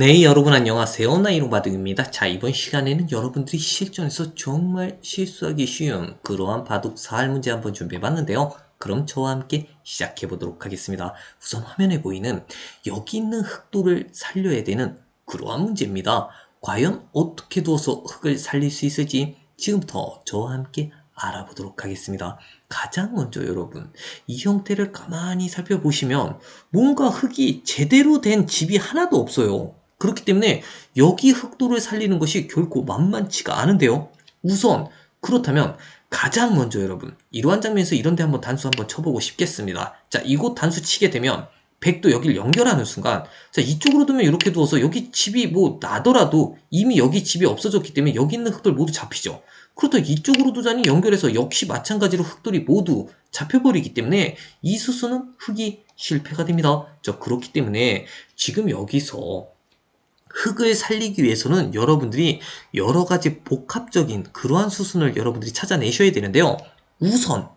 네, 여러분 안녕하세요. 나이로바둑입니다. 자, 이번 시간에는 여러분들이 실전에서 정말 실수하기 쉬운 그러한 바둑 4할 문제 한번 준비해 봤는데요. 그럼 저와 함께 시작해 보도록 하겠습니다. 우선 화면에 보이는 여기 있는 흑도를 살려야 되는 그러한 문제입니다. 과연 어떻게 두어서 흑을 살릴 수 있을지 지금부터 저와 함께 알아보도록 하겠습니다. 가장 먼저 여러분, 이 형태를 가만히 살펴보시면 뭔가 흙이 제대로 된 집이 하나도 없어요. 그렇기 때문에 여기 흑도를 살리는 것이 결코 만만치가 않은데요. 우선 그렇다면 가장 먼저 여러분 이러한 장면에서 이런데 한번 단수 한번 쳐보고 싶겠습니다. 자 이곳 단수 치게 되면 백도 여기를 연결하는 순간 자 이쪽으로 두면 이렇게 두어서 여기 집이 뭐 나더라도 이미 여기 집이 없어졌기 때문에 여기 있는 흙들 모두 잡히죠. 그렇다고 이쪽으로 두자니 연결해서 역시 마찬가지로 흙들이 모두 잡혀버리기 때문에 이 수수는 흙이 실패가 됩니다. 자 그렇기 때문에 지금 여기서 흙을 살리기 위해서는 여러분들이 여러 가지 복합적인 그러한 수순을 여러분들이 찾아내셔야 되는데요. 우선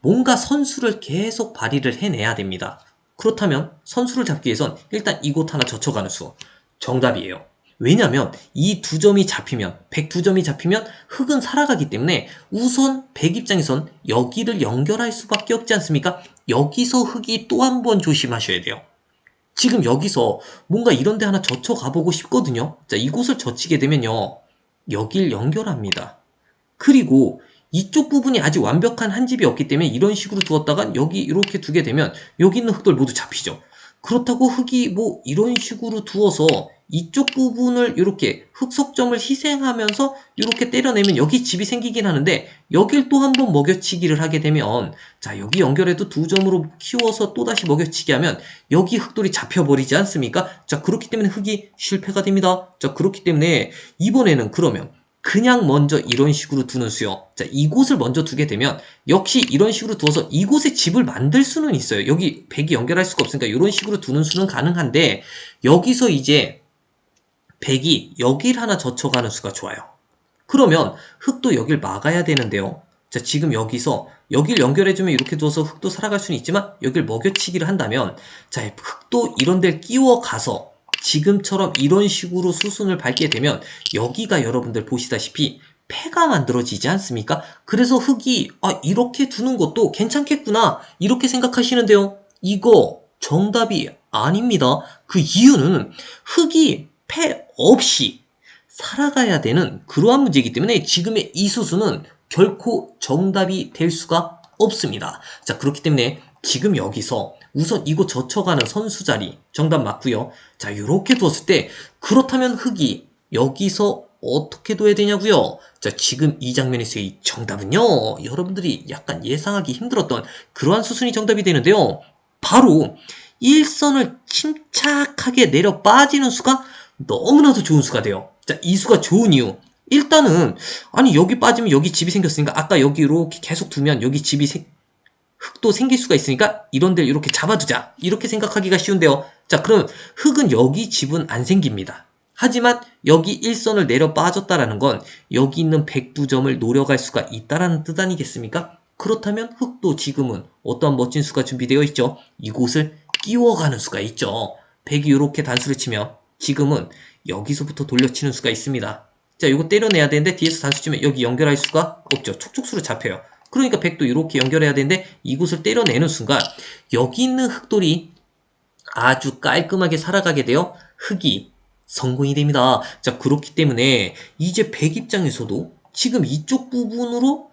뭔가 선수를 계속 발휘를 해내야 됩니다. 그렇다면 선수를 잡기 위해선 일단 이곳 하나 젖혀가는 수 정답이에요. 왜냐면 이두 점이 잡히면 102점이 잡히면 흙은 살아가기 때문에 우선 100 입장에선 여기를 연결할 수밖에 없지 않습니까? 여기서 흙이 또 한 번 조심하셔야 돼요. 지금 여기서 뭔가 이런 데 하나 젖혀 가보고 싶거든요. 자, 이곳을 젖히게 되면요. 여길 연결합니다. 그리고 이쪽 부분이 아직 완벽한 한 집이 없기 때문에 이런 식으로 두었다간 여기 이렇게 두게 되면 여기 있는 흙들 모두 잡히죠. 그렇다고 흙이 뭐 이런 식으로 두어서 이쪽 부분을 이렇게 흑석점을 희생하면서 이렇게 때려내면 여기 집이 생기긴 하는데 여길 또 한 번 먹여치기를 하게 되면 자 여기 연결해도 두 점으로 키워서 또다시 먹여치기 하면 여기 흑돌이 잡혀버리지 않습니까? 자 그렇기 때문에 흑이 실패가 됩니다. 자 그렇기 때문에 이번에는 그러면 그냥 먼저 이런 식으로 두는 수요. 자, 이곳을 먼저 두게 되면 역시 이런 식으로 두어서 이곳에 집을 만들 수는 있어요. 여기 백이 연결할 수가 없으니까 이런 식으로 두는 수는 가능한데 여기서 이제 백이 여길 하나 젖혀가는 수가 좋아요. 그러면 흙도 여길 막아야 되는데요. 자, 지금 여기서 여길 연결해주면 이렇게 두어서 흙도 살아갈 수는 있지만 여길 먹여치기를 한다면 자, 흙도 이런 데를 끼워 가서 지금처럼 이런 식으로 수순을 밟게 되면 여기가 여러분들 보시다시피 폐가 만들어지지 않습니까? 그래서 흙이 아 이렇게 두는 것도 괜찮겠구나 이렇게 생각하시는데요. 이거 정답이 아닙니다. 그 이유는 흙이 폐 없이 살아가야 되는 그러한 문제이기 때문에 지금의 이 수순은 결코 정답이 될 수가 없습니다. 자 그렇기 때문에 지금 여기서 우선 이곳 젖혀가는 선수 자리 정답 맞고요. 자 이렇게 두었을 때 그렇다면 흙이 여기서 어떻게 둬야 되냐고요? 자 지금 이 장면에서의 정답은요. 여러분들이 약간 예상하기 힘들었던 그러한 수순이 정답이 되는데요. 바로 일선을 침착하게 내려 빠지는 수가 너무나도 좋은 수가 돼요. 자, 이 수가 좋은 이유. 일단은 아니 여기 빠지면 여기 집이 생겼으니까 아까 여기 이렇게 계속 두면 여기 집이 생, 흙도 생길 수가 있으니까 이런 데를 이렇게 잡아두자. 이렇게 생각하기가 쉬운데요. 자, 그럼 흙은 여기 집은 안 생깁니다. 하지만 여기 일선을 내려 빠졌다라는 건 여기 있는 백두점을 노려갈 수가 있다라는 뜻 아니겠습니까? 그렇다면 흙도 지금은 어떠한 멋진 수가 준비되어 있죠. 이곳을 끼워가는 수가 있죠. 백이 이렇게 단수를 치면 지금은 여기서부터 돌려치는 수가 있습니다. 자, 이거 때려내야 되는데 뒤에서 단수 치면 여기 연결할 수가 없죠. 촉촉수로 잡혀요. 그러니까 백도 이렇게 연결해야 되는데 이곳을 때려내는 순간 여기 있는 흑돌이 아주 깔끔하게 살아가게 되어 흑이 성공이 됩니다. 자, 그렇기 때문에 이제 백 입장에서도 지금 이쪽 부분으로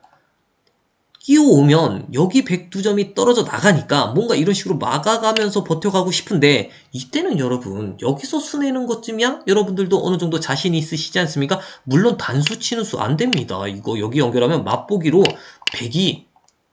끼워오면 여기 102점이 떨어져 나가니까 뭔가 이런 식으로 막아가면서 버텨가고 싶은데 이때는 여러분 여기서 수내는 것쯤이야 여러분들도 어느 정도 자신이 있으시지 않습니까? 물론 단수 치는 수 안 됩니다. 이거 여기 연결하면 맛보기로 100이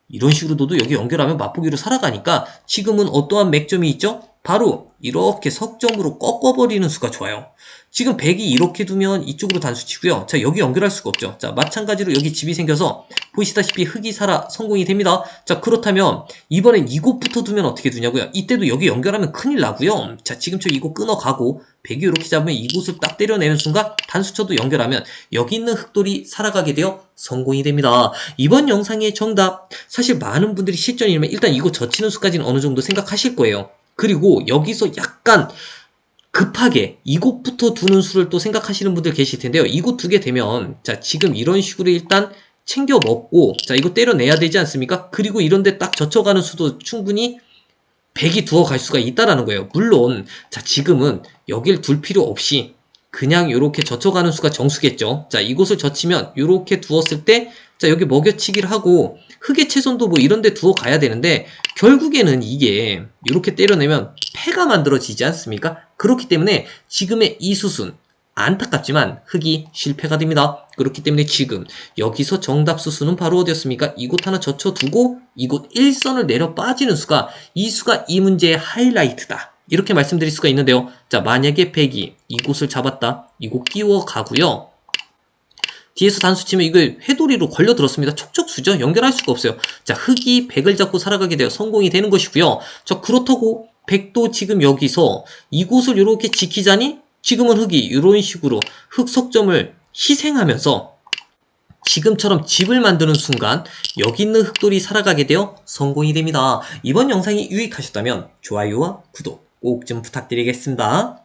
이런 식으로 둬도 여기 연결하면 맛보기로 살아가니까 지금은 어떠한 맥점이 있죠? 바로 이렇게 석점으로 꺾어버리는 수가 좋아요. 지금 100이 이렇게 두면 이쪽으로 단수 치고요. 자, 여기 연결할 수가 없죠. 자, 마찬가지로 여기 집이 생겨서 보시다시피 흙이 살아 성공이 됩니다. 자, 그렇다면 이번엔 이곳부터 두면 어떻게 두냐고요? 이때도 여기 연결하면 큰일 나고요. 자, 지금 저 이곳 끊어가고 100이 이렇게 잡으면 이곳을 딱 때려내는 순간 단수쳐도 연결하면 여기 있는 흙돌이 살아가게 되어 성공이 됩니다. 이번 영상의 정답 사실 많은 분들이 실전이면 일단 이곳 젖히는 수까지는 어느 정도 생각하실 거예요. 그리고 여기서 약간 급하게 이곳부터 두는 수를 또 생각하시는 분들 계실 텐데요. 이곳 두게 되면 자 지금 이런 식으로 일단 챙겨 먹고 자 이거 때려내야 되지 않습니까? 그리고 이런데 딱 젖혀가는 수도 충분히 100이 두어 갈 수가 있다라는 거예요. 물론 자 지금은 여길 둘 필요 없이 그냥 이렇게 젖혀가는 수가 정수겠죠. 자 이곳을 젖히면 이렇게 두었을 때 자 여기 먹여치기를 하고 흙의 채손도 뭐 이런 데 두어 가야 되는데 결국에는 이게 이렇게 때려내면 폐가 만들어지지 않습니까? 그렇기 때문에 지금의 이 수순 안타깝지만 흙이 실패가 됩니다. 그렇기 때문에 지금 여기서 정답 수수는 바로 어디였습니까? 이곳 하나 젖혀두고 이곳 1선을 내려 빠지는 수가 이 수가 이 문제의 하이라이트다. 이렇게 말씀드릴 수가 있는데요. 자 만약에 100이 이곳을 잡았다. 이곳 끼워 가고요. 뒤에서 단수 치면 이거 회돌이로 걸려 들었습니다. 촉촉수죠? 연결할 수가 없어요. 자, 흙이 100을 잡고 살아가게 되어 성공이 되는 것이고요. 자, 그렇다고 100도 지금 여기서 이곳을 이렇게 지키자니 지금은 흙이 이런 식으로 흙 석점을 희생하면서 지금처럼 집을 만드는 순간 여기 있는 흙돌이 살아가게 되어 성공이 됩니다. 이번 영상이 유익하셨다면 좋아요와 구독 꼭 좀 부탁드리겠습니다.